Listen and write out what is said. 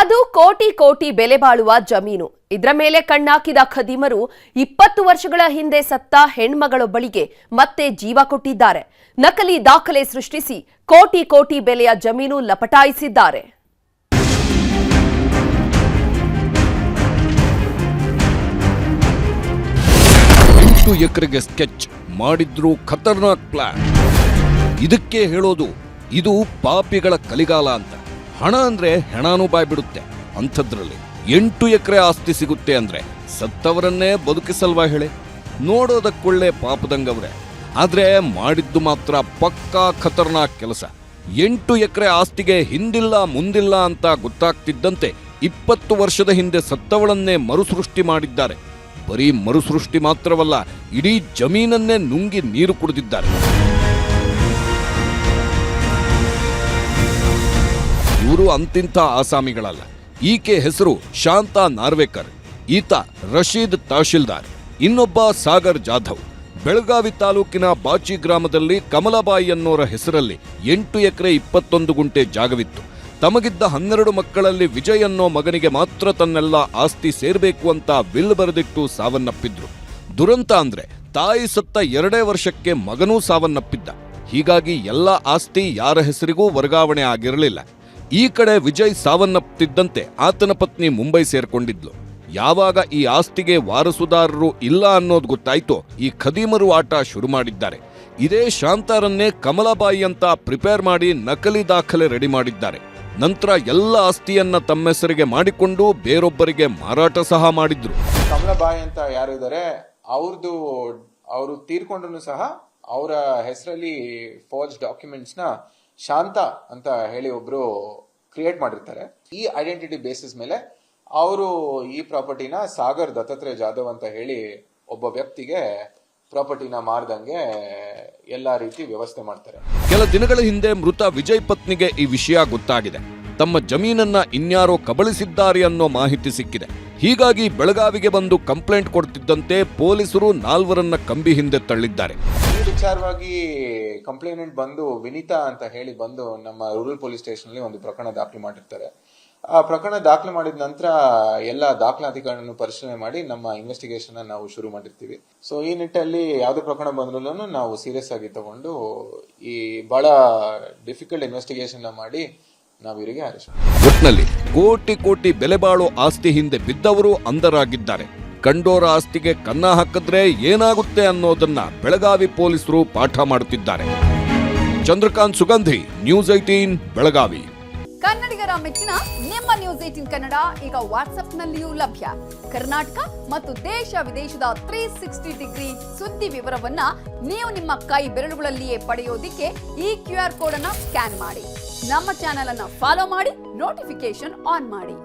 ಅದು ಕೋಟಿ ಕೋಟಿ ಬೆಲೆ ಬಾಳುವ ಜಮೀನು. ಇದರ ಮೇಲೆ ಕಣ್ಣಾಕಿದ ಖದೀಮರು ಇಪ್ಪತ್ತು ವರ್ಷಗಳ ಹಿಂದೆ ಸತ್ತ ಹೆಣ್ಮಗಳೊಬ್ಬಳಿಗೆ ಮತ್ತೆ ಜೀವ ಕೊಟ್ಟಿದ್ದಾರೆ. ನಕಲಿ ದಾಖಲೆ ಸೃಷ್ಟಿಸಿ ಕೋಟಿ ಕೋಟಿ ಬೆಲೆಯ ಜಮೀನು ಲಪಟಾಯಿಸಿದ್ದಾರೆ. ಎಕರೆಗೆ ಸ್ಕೆಚ್ ಮಾಡಿದ್ರು ಖತರ್ನಾಕ್ ಪ್ಲಾನ್. ಇದಕ್ಕೆ ಹೇಳೋದು, ಇದು ಪಾಪಿಗಳ ಕಲಿಗಾಲ ಅಂತ. ಹಣ ಅಂದ್ರೆ ಹೆಣಾನು ಬಾಯ್ಬಿಡುತ್ತೆ ಅಂಥದ್ರಲ್ಲಿ ಎಂಟು ಎಕರೆ ಆಸ್ತಿ ಸಿಗುತ್ತೆ ಅಂದ್ರೆ ಸತ್ತವರನ್ನೇ ಬದುಕಿಸಲ್ವಾ ಹೇಳಿ? ನೋಡೋದಕ್ಕೊಳ್ಳೆ ಪಾಪದಂಗವ್ರೆ. ಆದ್ರೆ ಮಾಡಿದ್ದು ಮಾತ್ರ ಪಕ್ಕಾ ಖತರ್ನಾಕ್ ಕೆಲಸ. ಎಂಟು ಎಕರೆ ಆಸ್ತಿಗೆ ಹಿಂದಿಲ್ಲ ಮುಂದಿಲ್ಲ ಅಂತ ಗೊತ್ತಾಗ್ತಿದ್ದಂತೆ ಇಪ್ಪತ್ತು ವರ್ಷದ ಹಿಂದೆ ಸತ್ತವಳನ್ನೇ ಮರುಸೃಷ್ಟಿ ಮಾಡಿದ್ದಾರೆ. ಬರೀ ಮರುಸೃಷ್ಟಿ ಮಾತ್ರವಲ್ಲ, ಇಡೀ ಜಮೀನನ್ನೇ ನುಂಗಿ ನೀರು ಕುಡಿದಿದ್ದಾರೆ. ಇವರು ಅಂತಿಂಥ ಆಸಾಮಿಗಳಲ್ಲ. ಈಕೆ ಹೆಸರು ಶಾಂತಾ ನಾರ್ವೇಕರ್. ಈತ ರಶೀದ್ ತಹಶೀಲ್ದಾರ್. ಇನ್ನೊಬ್ಬ ಸಾಗರ್ ಜಾಧವ್. ಬೆಳಗಾವಿ ತಾಲೂಕಿನ ಬಾಚಿ ಗ್ರಾಮದಲ್ಲಿ ಕಮಲಬಾಯಿ ಅನ್ನೋರ ಹೆಸರಲ್ಲಿ ಎಂಟು ಎಕರೆ ಇಪ್ಪತ್ತೊಂದು ಗುಂಟೆ ಜಾಗವಿತ್ತು. ತಮಗಿದ್ದ ಹನ್ನೆರಡು ಮಕ್ಕಳಲ್ಲಿ ವಿಜಯ್ ಅನ್ನೋ ಮಗನಿಗೆ ಮಾತ್ರ ತನ್ನೆಲ್ಲ ಆಸ್ತಿ ಸೇರ್ಬೇಕು ಅಂತ ವಿಲ್ ಬರೆದಿಟ್ಟು ಸಾವನ್ನಪ್ಪಿದ್ರು. ದುರಂತ ಅಂದ್ರೆ ತಾಯಿ ಸತ್ತ ಎರಡೇ ವರ್ಷಕ್ಕೆ ಮಗನೂ ಸಾವನ್ನಪ್ಪಿದ್ದ. ಹೀಗಾಗಿ ಎಲ್ಲ ಆಸ್ತಿ ಯಾರ ಹೆಸರಿಗೂ ವರ್ಗಾವಣೆ ಆಗಿರಲಿಲ್ಲ. ಈ ಕಡೆ ವಿಜಯ್ ಸಾವನ್ನಪ್ತಿದ್ದಂತೆ ಆತನ ಪತ್ನಿ ಮುಂಬೈ ಸೇರ್ಕೊಂಡಿದ್ಲು. ಯಾವಾಗ ಈ ಆಸ್ತಿಗೆ ವಾರಸುದಾರರು ಇಲ್ಲ ಅನ್ನೋದು ಗೊತ್ತಾಯ್ತೋ ಈ ಖದೀಮರು ಆಟ ಶುರು ಮಾಡಿದ್ದಾರೆ. ಇದೇ ಶಾಂತಾರನ್ನೇ ಕಮಲಾಬಾಯಿ ಅಂತ ಪ್ರಿಪೇರ್ ಮಾಡಿ ನಕಲಿ ದಾಖಲೆ ರೆಡಿ ಮಾಡಿದ್ದಾರೆ. ನಂತರ ಎಲ್ಲ ಆಸ್ತಿಯನ್ನ ತಮ್ಮ ಹೆಸರಿಗೆ ಮಾಡಿಕೊಂಡು ಬೇರೊಬ್ಬರಿಗೆ ಮಾರಾಟ ಸಹ ಮಾಡಿದ್ರು. ಕಮಲಬಾಯಿ ಅಂತ ಯಾರು ಇದ್ದಾರೆ ಅವ್ರದ್ದು ಅವರು ತೀರ್ಕೊಂಡ್ರು ಸಹ ಅವರ ಹೆಸರಲ್ಲಿ ಫೋರ್ಜ್ ಡಾಕ್ಯುಮೆಂಟ್ಸ್ನ ಶಾಂತ ಅಂತ ಹೇಳಿ ಒಬ್ರು ಕ್ರಿಯೇಟ್ ಮಾಡಿರ್ತಾರೆ. ಈ ಐಡೆಂಟಿಟಿ ಬೇಸಿಸ್ ಮೇಲೆ ಅವರು ಈ ಪ್ರಾಪರ್ಟಿನ ಸಾಗರ್ ದತ್ತಾತ್ರೇಯ ಜಾಧವ್ ಅಂತ ಹೇಳಿ ಒಬ್ಬ ವ್ಯಕ್ತಿಗೆ ಪ್ರಾಪರ್ಟಿನ ಮಾರ್ದಂಗೆ ಎಲ್ಲಾ ರೀತಿ ವ್ಯವಸ್ಥೆ ಮಾಡ್ತಾರೆ. ಕೆಲ ದಿನಗಳ ಹಿಂದೆ ಮೃತ ವಿಜಯ್ ಪತ್ನಿಗೆ ಈ ವಿಷಯ ಗೊತ್ತಾಗಿದೆ. ತಮ್ಮ ಜಮೀನನ್ನ ಇನ್ಯಾರೋ ಕಬಳಿಸಿದ್ದಾರೆ ಅನ್ನೋ ಮಾಹಿತಿ ಸಿಕ್ಕಿದೆ. ಹೀಗಾಗಿ ಬೆಳಗಾವಿಗೆ ಬಂದು ಕಂಪ್ಲೇಂಟ್ ಕೊಡ್ತಿದ್ದಂತೆ ಪೊಲೀಸರು ನಾಲ್ವರನ್ನ ಕಂಬಿ ಹಿಂದೆ ತಳ್ಳಿದ್ದಾರೆ. ವಿಚಾರವಾಗಿ ಕಂಪ್ಲೇನೆಂಟ್ ಬಂದು ವಿನಿತಾ ಅಂತ ಹೇಳಿ ಬಂದು ನಮ್ಮ ರೂರಲ್ ಪೊಲೀಸ್ ಸ್ಟೇಷನ್ ಅಲ್ಲಿ ಒಂದು ಪ್ರಕರಣ ದಾಖಲು ಮಾಡಿರ್ತಾರೆ. ಆ ಪ್ರಕರಣ ದಾಖಲು ಮಾಡಿದ ನಂತರ ಎಲ್ಲ ದಾಖಲಾತಿಗಳನ್ನು ಪರಿಶೀಲನೆ ಮಾಡಿ ನಮ್ಮ ಇನ್ವೆಸ್ಟಿಗೇಷನ್ ನಾವು ಶುರು ಮಾಡಿರ್ತೀವಿ. ಸೊ ಈ ನಿಟ್ಟಲ್ಲಿ ಯಾವುದೇ ಪ್ರಕರಣ ಬಂದ್ರೂ ನಾವು ಸೀರಿಯಸ್ ಆಗಿ ತಗೊಂಡು ಈ ಬಹಳ ಡಿಫಿಕಲ್ಟ್ ಇನ್ವೆಸ್ಟಿಗೇಷನ್ ಮಾಡಿ ನಾವು ಇವರಿಗೆ ಅರೆಸ್ಟ್ ಒಟ್ನಲ್ಲಿ ಕೋಟಿ ಕೋಟಿ ಬೆಲೆ ಬಾಳೋ ಆಸ್ತಿ ಹಿಂದೆ ಬಿದ್ದವರು ಅಂಧರಾಗಿದ್ದಾರೆ. ಕಂಡೋರ ಆಸ್ತಿಗೆ ಕನ್ನ ಹಾಕಿದ್ರೆ ಏನಾಗುತ್ತೆ ಅನ್ನೋದನ್ನ ಬೆಳಗಾವಿ ಪೊಲೀಸರು ಪಾಠ ಮಾಡುತ್ತಿದ್ದಾರೆ. Chandrakant Sugandhi news eighteen Belagavi. ಕನ್ನಡಿಗರ ಮೆಚ್ಚಿನ ನಿಮ್ಮ ನ್ಯೂಸ್ ಏಟಿನ್ ಕನ್ನಡ ಈಗ ವಾಟ್ಸ್ಆಪ್ನಲ್ಲಿಯೂ ಲಭ್ಯ. ಕರ್ನಾಟಕ ಮತ್ತು ದೇಶ ವಿದೇಶದ ತ್ರೀ ಸಿಕ್ಸ್ಟಿ ಡಿಗ್ರಿ ಸುದ್ದಿ ವಿವರವನ್ನ ನೀವು ನಿಮ್ಮ ಕೈ ಬೆರಳುಗಳಲ್ಲಿಯೇ ಪಡೆಯೋದಿಕ್ಕೆ ಈ ಕ್ಯೂ ಆರ್ ಕೋಡ್ ಅನ್ನ ಸ್ಕ್ಯಾನ್ ಮಾಡಿ. ನಮ್ಮ ಚಾನೆಲ್ ಅನ್ನ ಫಾಲೋ ಮಾಡಿ ನೋಟಿಫಿಕೇಶನ್ ಆನ್ ಮಾಡಿ.